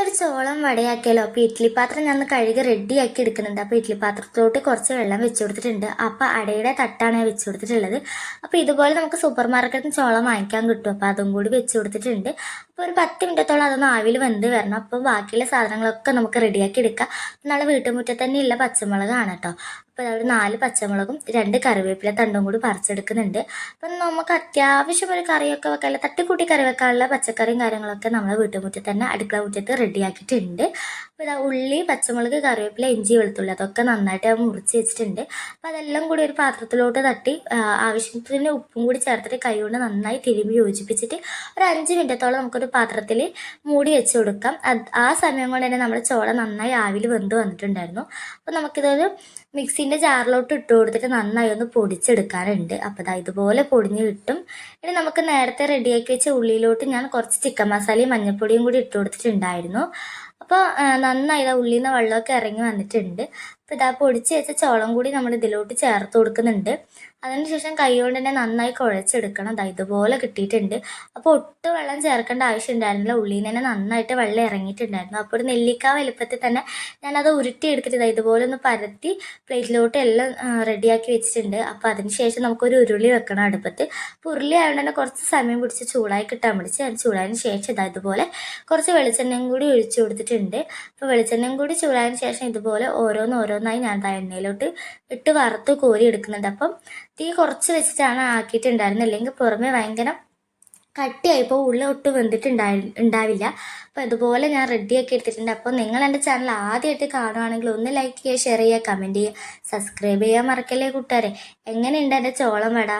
ഇന്നൊരു ചോളം വടയാക്കിയാലോ? അപ്പോൾ ഇഡ്ഡലി പാത്രം ഞാൻ കഴുകി റെഡിയാക്കി എടുക്കുന്നുണ്ട്. അപ്പോൾ ഇഡ്ഡലി പാത്രത്തിലോട്ട് കുറച്ച് വെള്ളം വെച്ച് കൊടുത്തിട്ടുണ്ട്. അപ്പോൾ അടയുടെ തട്ടാണ് വെച്ച് കൊടുത്തിട്ടുള്ളത്. അപ്പോൾ ഇതുപോലെ നമുക്ക് സൂപ്പർ മാർക്കറ്റിൽ ചോളം വാങ്ങിക്കാൻ കിട്ടും. അപ്പോൾ അതും കൂടി വെച്ച് കൊടുത്തിട്ടുണ്ട്. അപ്പോൾ ഒരു പത്ത് മിനിറ്റത്തോളം അതൊന്ന് ആവിൽ വെന്ത് വരണം. അപ്പോൾ ബാക്കിയുള്ള സാധനങ്ങളൊക്കെ നമുക്ക് റെഡിയാക്കി എടുക്കാം. നാളെ വീട്ടുമുറ്റത്ത് തന്നെയുള്ള പച്ചമുളകാണ് കേട്ടോ. അപ്പോൾ ഒരു നാല് പച്ചമുളകും രണ്ട് കറിവേപ്പില തണ്ടും കൂടി പറിച്ചെടുക്കുന്നുണ്ട്. അപ്പം നമുക്ക് അത്യാവശ്യം ഒരു കറിയൊക്കെ വെക്കാനുള്ള തട്ടിക്കൂട്ടി കറി വെക്കാനുള്ള പച്ചക്കറിയും കാര്യങ്ങളൊക്കെ നമ്മൾ വീട്ടുമുറ്റത്ത് തന്നെ അടുക്കള മുറ്റത്ത് റെഡിയാക്കിയിട്ടുണ്ട്. അപ്പോൾ ഇതാ ഉള്ളി പച്ചമുളക് കറിവേപ്പില ഇഞ്ചി വെളുത്തുള്ളി അതൊക്കെ നന്നായിട്ട് ഞാൻ മുറിച്ച് വെച്ചിട്ടുണ്ട്. അപ്പോൾ അതെല്ലാം കൂടി ഒരു പാത്രത്തിലോട്ട് തട്ടി ആവശ്യത്തിന് ഉപ്പും കൂടി ചേർത്തിട്ട് കൈ കൊണ്ട് നന്നായി തിരുമ്പി യോജിപ്പിച്ചിട്ട് ഒരു അഞ്ച് മിനിറ്റത്തോളം നമുക്കൊരു പാത്രത്തിൽ മൂടി വെച്ച് കൊടുക്കാം. ആ സമയം കൊണ്ട് തന്നെ നമ്മുടെ ചോള നന്നായി ആവിൽ വെന്ത് വന്നിട്ടുണ്ടായിരുന്നു. അപ്പോൾ നമുക്കിതൊരു മിക്സിന്റെ ജാറിലോട്ട് ഇട്ട് കൊടുത്തിട്ട് നന്നായി ഒന്ന് പൊടിച്ചെടുക്കാറുണ്ട് അപ്പോൾ ദാ ഇതുപോലെ പൊടിഞ്ഞ് കിട്ടും. ഇനി നമുക്ക് നേരത്തെ റെഡിയാക്കി വെച്ച ഉള്ളിയിലോട്ട് ഞാൻ കുറച്ച് ചിക്കൻ മസാലയും മഞ്ഞൾപ്പൊടിയും കൂടി ഇട്ട് കൊടുത്തിട്ടുണ്ടായിരുന്നു. അപ്പോൾ നന്നായി ഉള്ളിൽ നിന്ന് വെള്ളമൊക്കെ ഇറങ്ങി വന്നിട്ടുണ്ട്. അപ്പോൾ ഇതാ പൊടിച്ച് വെച്ച ചോളം കൂടി നമ്മൾ ഇതിലോട്ട് ചേർത്ത് കൊടുക്കുന്നുണ്ട്. അതിനുശേഷം കൈ കൊണ്ട് തന്നെ നന്നായി കുഴച്ചെടുക്കണം. ദാ ഇതുപോലെ കിട്ടിയിട്ടുണ്ട്. അപ്പോൾ ഒട്ടും വെള്ളം ചേർക്കേണ്ട ആവശ്യം ഉണ്ടായിരുന്നില്ല. ഉള്ളിൽ നിന്ന് തന്നെ നന്നായിട്ട് വെള്ളം ഇറങ്ങിയിട്ടുണ്ടായിരുന്നു. അപ്പോൾ ഒരു നെല്ലിക്ക വലുപ്പത്തിൽ തന്നെ ഞാനത് ഉരുട്ടി എടുത്തിട്ട് ഇതാ ഇതുപോലെ ഒന്ന് പരത്തി പ്ലേറ്റിലോട്ട് എല്ലാം റെഡിയാക്കി വെച്ചിട്ടുണ്ട്. അപ്പോൾ അതിനുശേഷം നമുക്കൊരു ഉരുളി വെക്കണം അടുപ്പത്ത്. അപ്പോൾ ഉരുളി ആയതുകൊണ്ട് തന്നെ കുറച്ച് സമയം പിടിച്ച് ചൂടായി കിട്ടാൻ പിടിച്ച് അത് ചൂടായതിന് ശേഷം ഇതാ ഇതുപോലെ കുറച്ച് വെളിച്ചെണ്ണയും കൂടി ഒഴിച്ചു കൊടുത്തിട്ടുണ്ട്. അപ്പോൾ വെളിച്ചെണ്ണയും കൂടി ചൂടായതിന് ശേഷം ഇതുപോലെ ഓരോന്ന് ഓരോന്നായി ഞാൻ ദാ എണ്ണയിലോട്ട് ഇട്ട് വറുത്ത് കോരി എടുക്കുന്നുണ്ട്. അപ്പം തീ കുറച്ച് വെച്ചിട്ടാണ് ആക്കിയിട്ടുണ്ടായിരുന്നത്. അല്ലെങ്കിൽ പുറമെ ഭയങ്കര കട്ടിയായിപ്പോൾ ഉള്ളിൽ ഒട്ടും വെന്തിട്ടുണ്ടായി ഉണ്ടാവില്ല. അപ്പോൾ ഇതുപോലെ ഞാൻ റെഡിയാക്കി എടുത്തിട്ടുണ്ട്. അപ്പോൾ നിങ്ങൾ എന്റെ ചാനൽ ആദ്യമായിട്ട് കാണുവാണെങ്കിൽ ഒന്ന് ലൈക്ക് ചെയ്യുക ഷെയർ ചെയ്യുക കമന്റ് ചെയ്യുക. സബ്സ്ക്രൈബ് ചെയ്യാൻ മറക്കല്ലേ കൂട്ടുകാരെ? എങ്ങനെയുണ്ട് എന്റെ ചോളം വട?